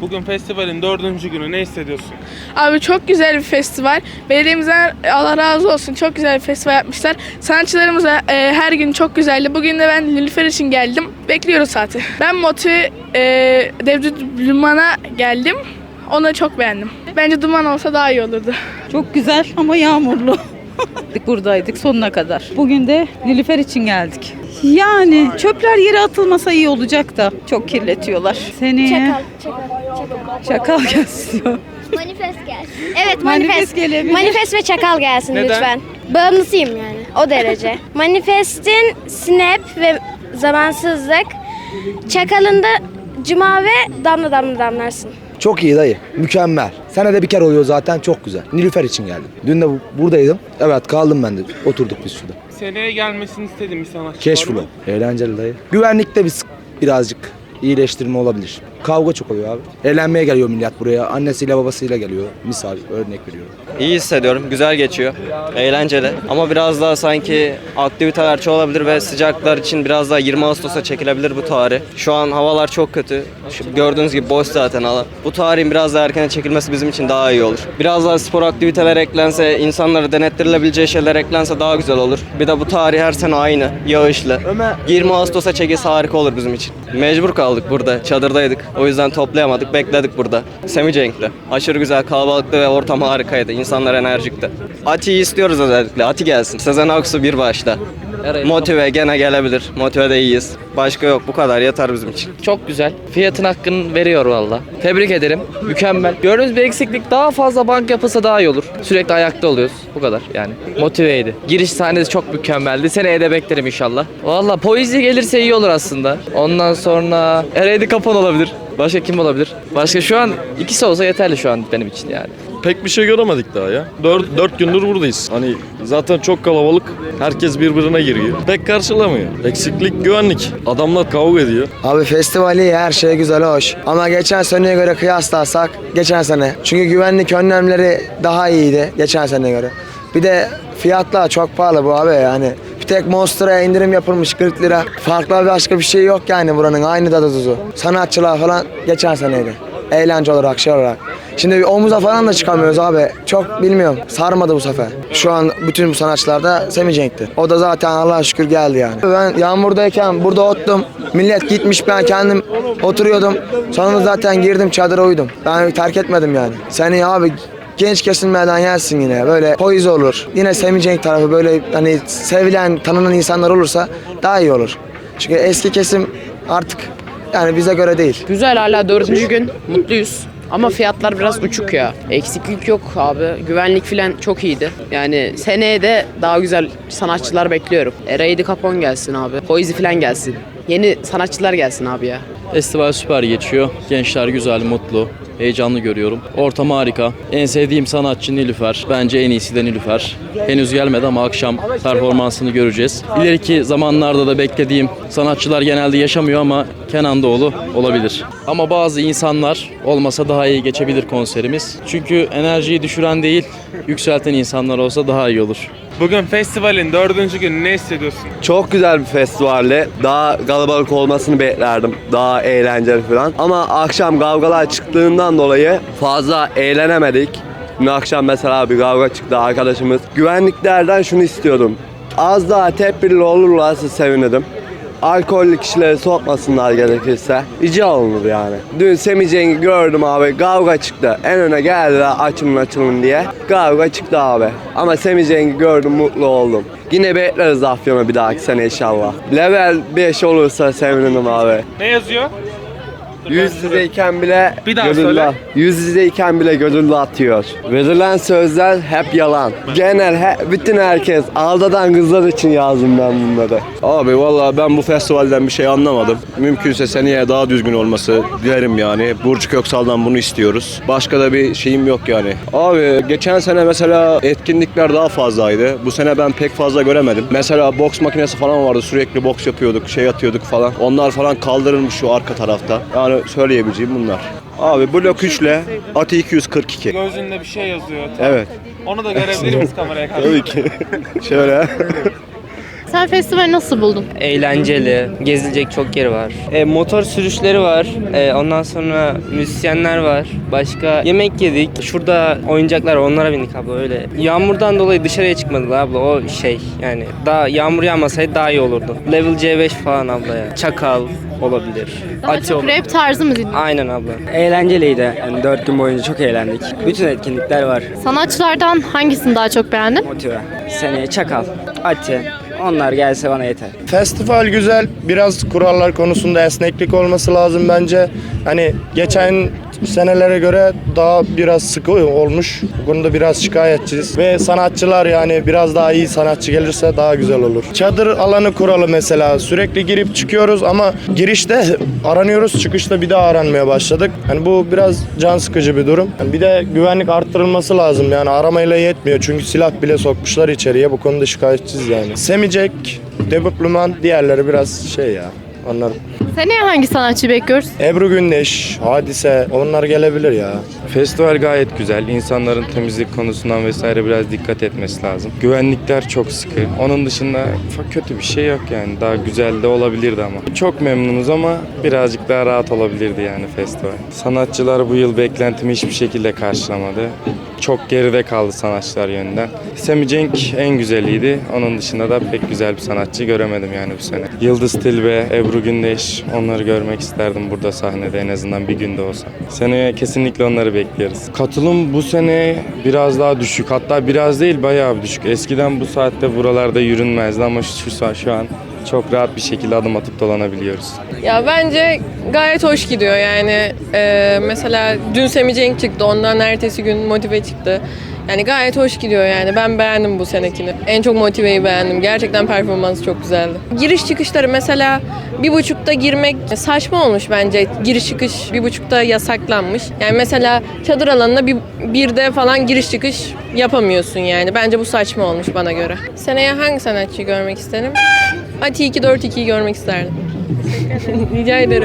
Bugün festivalin dördüncü günü ne hissediyorsun? Abi çok güzel bir festival. Belediyemizden Allah razı olsun. Çok güzel bir festival yapmışlar. Sanatçılarımız da, e, her gün çok güzeldi. Bugün de ben Nilüfer için geldim. Bekliyoruz saati. Ben motive e, Devlet Duman'a geldim. Onu çok beğendim. Bence duman olsa daha iyi olurdu. Çok güzel ama yağmurlu. Buradaydık sonuna kadar. Bugün de Nilüfer için geldik. Yani çöpler yere atılmasa iyi olacak da çok kirletiyorlar. Seneye Çakal, çakal, çakal. çakal gelsin. Manifest gelsin. Evet Manifest manifest. gelebilir. Manifest ve çakal gelsin Neden? lütfen. Bağımlısıyım yani o derece. Manifestin snap ve zamansızlık. Çakalın da cuma ve damla damla damlarsın. Çok iyi dayı. Mükemmel. Senede bir kere oluyor zaten çok güzel. Nilüfer için geldim. Dün de bu- buradaydım. Evet kaldım ben de. Oturduk biz şurada. Seneye gelmesini istediğim bir sanatçı Keşfulu. Eğlenceli dayı. Güvenlikte bir birazcık iyileştirme olabilir. Kavga çok oluyor abi. Eğlenmeye geliyor millet buraya. Annesiyle babasıyla geliyor. Misal örnek veriyorum. İyi hissediyorum. Güzel geçiyor. Eğlenceli. Ama biraz daha sanki aktiviteler çoğalabilir ve sıcaklar için biraz daha 20 Ağustos'a çekilebilir bu tarih. Şu an havalar çok kötü. Şu gördüğünüz gibi boş zaten alan. Bu tarihin biraz daha erken çekilmesi bizim için daha iyi olur. Biraz daha spor aktiviteler eklense, insanlara denettirilebileceği şeyler eklense daha güzel olur. Bir de bu tarih her sene aynı. Yağışlı. 20 Ağustos'a çekilse harika olur bizim için. Mecbur kaldık burada. Çadırdaydık. O yüzden toplayamadık. Bekledik burada. Semicenk'te. Aşırı güzel, kalabalıktı ve ortam harikaydı. İnsanlar enerjikti. Ati'yi istiyoruz özellikle. Ati gelsin. Sezen Aksu bir başta. Motive gene gelebilir. Motive de iyiyiz. Başka yok. Bu kadar. Yeter bizim için. Çok güzel. Fiyatın hakkını veriyor valla. Tebrik ederim. Mükemmel. Gördüğünüz bir eksiklik daha fazla bank yapılsa daha iyi olur. Sürekli ayakta oluyoruz. Bu kadar yani. Motiveydi. Giriş sahnesi çok mükemmeldi. Seneye de beklerim inşallah. Valla Poizi gelirse iyi olur aslında. Ondan sonra Ereydi Kapan olabilir. Başka kim olabilir? Başka şu an ikisi olsa yeterli şu an benim için yani. Pek bir şey göremedik daha ya. Dört, dört gündür buradayız. Hani zaten çok kalabalık. Herkes birbirine giriyor. Pek karşılamıyor. Eksiklik güvenlik. Adamlar kavga ediyor. Abi festivali her şey güzel hoş. Ama geçen seneye göre kıyaslarsak geçen sene. Çünkü güvenlik önlemleri daha iyiydi geçen seneye göre. Bir de fiyatlar çok pahalı bu abi yani. Bir tek Monster'a indirim yapılmış 40 lira. Farklı başka bir şey yok yani buranın aynı tadı tuzu. Sanatçılar falan geçen seneydi. Eğlence olarak şey olarak. Şimdi omuza falan da çıkamıyoruz abi. Çok bilmiyorum. Sarmadı bu sefer. Şu an bütün bu sanatçılarda Semicenk'ti. O da zaten Allah'a şükür geldi yani. Ben yağmurdayken burada ottum. Millet gitmiş ben kendim oturuyordum. Sonra zaten girdim çadıra uyudum. Ben terk etmedim yani. Seni abi genç kesilmeden yersin yine. Böyle poiz olur. Yine Semicenk tarafı böyle hani sevilen, tanınan insanlar olursa daha iyi olur. Çünkü eski kesim artık yani bize göre değil. Güzel hala dördüncü gün mutluyuz. Ama fiyatlar biraz uçuk ya. Eksiklik yok abi. Güvenlik filan çok iyiydi. Yani seneye de daha güzel sanatçılar bekliyorum. Eraydi Capon gelsin abi. Poizi filan gelsin. Yeni sanatçılar gelsin abi ya. Festival süper geçiyor. Gençler güzel, mutlu. Heyecanlı görüyorum. Ortam harika. En sevdiğim sanatçı Nilüfer. Bence en iyisi de Nilüfer. Henüz gelmedi ama akşam performansını göreceğiz. İleriki zamanlarda da beklediğim sanatçılar genelde yaşamıyor ama Kenan Doğulu olabilir. Ama bazı insanlar olmasa daha iyi geçebilir konserimiz. Çünkü enerjiyi düşüren değil, yükselten insanlar olsa daha iyi olur. Bugün festivalin dördüncü günü ne hissediyorsun? Çok güzel bir festivalle. Daha kalabalık olmasını beklerdim. Daha eğlenceli falan. Ama akşam kavgalar çıktığından dolayı fazla eğlenemedik. Dün akşam mesela bir kavga çıktı arkadaşımız. Güvenliklerden şunu istiyordum. Az daha tedbirli olurlarsa sevinirim. Alkollü kişileri sokmasınlar gerekirse. Rica olunur yani. Dün Semih Ceng'i gördüm abi. Kavga çıktı. En öne geldiler açılın açılın diye. Kavga çıktı abi. Ama Semih Ceng'i gördüm mutlu oldum. Yine bekleriz Afyon'a bir dahaki sene inşallah. Level 5 olursa sevinirim abi. Ne yazıyor? Yüz yüzeyken bile Bir daha gönüllü, söyle. yüz yüzeyken bile gönüllü atıyor. Verilen sözler hep yalan. Genel he- bütün herkes aldadan kızlar için yazdım ben bunları. Abi vallahi ben bu festivalden bir şey anlamadım. Mümkünse seneye daha düzgün olması dilerim yani. Burcu Köksal'dan bunu istiyoruz. Başka da bir şeyim yok yani. Abi geçen sene mesela etkinlikler daha fazlaydı. Bu sene ben pek fazla göremedim. Mesela boks makinesi falan vardı. Sürekli boks yapıyorduk, şey atıyorduk falan. Onlar falan kaldırılmış şu arka tarafta. Yani söyleyebileceğim bunlar. Abi blok 3 ile Ati 242. Gözünde bir şey yazıyor. Evet. Onu da görebilir miyiz kameraya karşı? Tabii ki. Şöyle. Sen festivali nasıl buldun? Eğlenceli, gezilecek çok yeri var. E, motor sürüşleri var. E, ondan sonra müzisyenler var. Başka yemek yedik. Şurada oyuncaklar var, onlara bindik abla öyle. Yağmurdan dolayı dışarıya çıkmadık abla o şey yani daha yağmur yağmasaydı daha iyi olurdu. Level C5 falan abla ya. Çakal olabilir. Daha Ati çok olabilir. rap tarzı mı dinliyorsun? Aynen abla. Eğlenceliydi. Yani 4 gün boyunca çok eğlendik. Bütün etkinlikler var. Sanatçılardan hangisini daha çok beğendin? Motive. Seneye Çakal, Ati. Onlar gelse bana yeter. Festival güzel. Biraz kurallar konusunda esneklik olması lazım bence. Hani geçen senelere göre daha biraz sıkı olmuş. Bu konuda biraz şikayetçiyiz. Ve sanatçılar yani biraz daha iyi sanatçı gelirse daha güzel olur. Çadır alanı kuralı mesela. Sürekli girip çıkıyoruz ama girişte aranıyoruz, çıkışta bir daha aranmaya başladık. Hani bu biraz can sıkıcı bir durum. Yani bir de güvenlik arttırılması lazım. Yani aramayla yetmiyor. Çünkü silah bile sokmuşlar içeriye. Bu konuda şikayetçiyiz yani. Semicek, Debüplüman diğerleri biraz şey ya. Onlar Seneye hangi sanatçı bekliyoruz? Ebru Gündeş, Hadise onlar gelebilir ya. Festival gayet güzel. İnsanların temizlik konusundan vesaire biraz dikkat etmesi lazım. Güvenlikler çok sıkı. Onun dışında kötü bir şey yok yani. Daha güzel de olabilirdi ama. Çok memnunuz ama birazcık daha rahat olabilirdi yani festival. Sanatçılar bu yıl beklentimi hiçbir şekilde karşılamadı. Çok geride kaldı sanatçılar yönünden. Semi Cenk en güzeliydi. Onun dışında da pek güzel bir sanatçı göremedim yani bu sene. Yıldız Tilbe, Ebru Gündeş onları görmek isterdim burada sahnede en azından bir günde olsa. Seneye kesinlikle onları bekliyoruz. Katılım bu sene biraz daha düşük. Hatta biraz değil bayağı düşük. Eskiden bu saatte buralarda yürünmezdi ama şu, şu an çok rahat bir şekilde adım atıp dolanabiliyoruz. Ya bence gayet hoş gidiyor yani. Ee, mesela dün Semi Cenk çıktı, ondan ertesi gün Motive çıktı. Yani gayet hoş gidiyor yani. Ben beğendim bu senekini. En çok Motive'yi beğendim. Gerçekten performansı çok güzeldi. Giriş çıkışları mesela bir buçukta girmek saçma olmuş bence. Giriş çıkış bir buçukta yasaklanmış. Yani mesela çadır alanına bir, birde falan giriş çıkış yapamıyorsun yani. Bence bu saçma olmuş bana göre. Seneye hangi sanatçıyı görmek isterim? Ati 242'yi görmek isterdim. Rica ederim.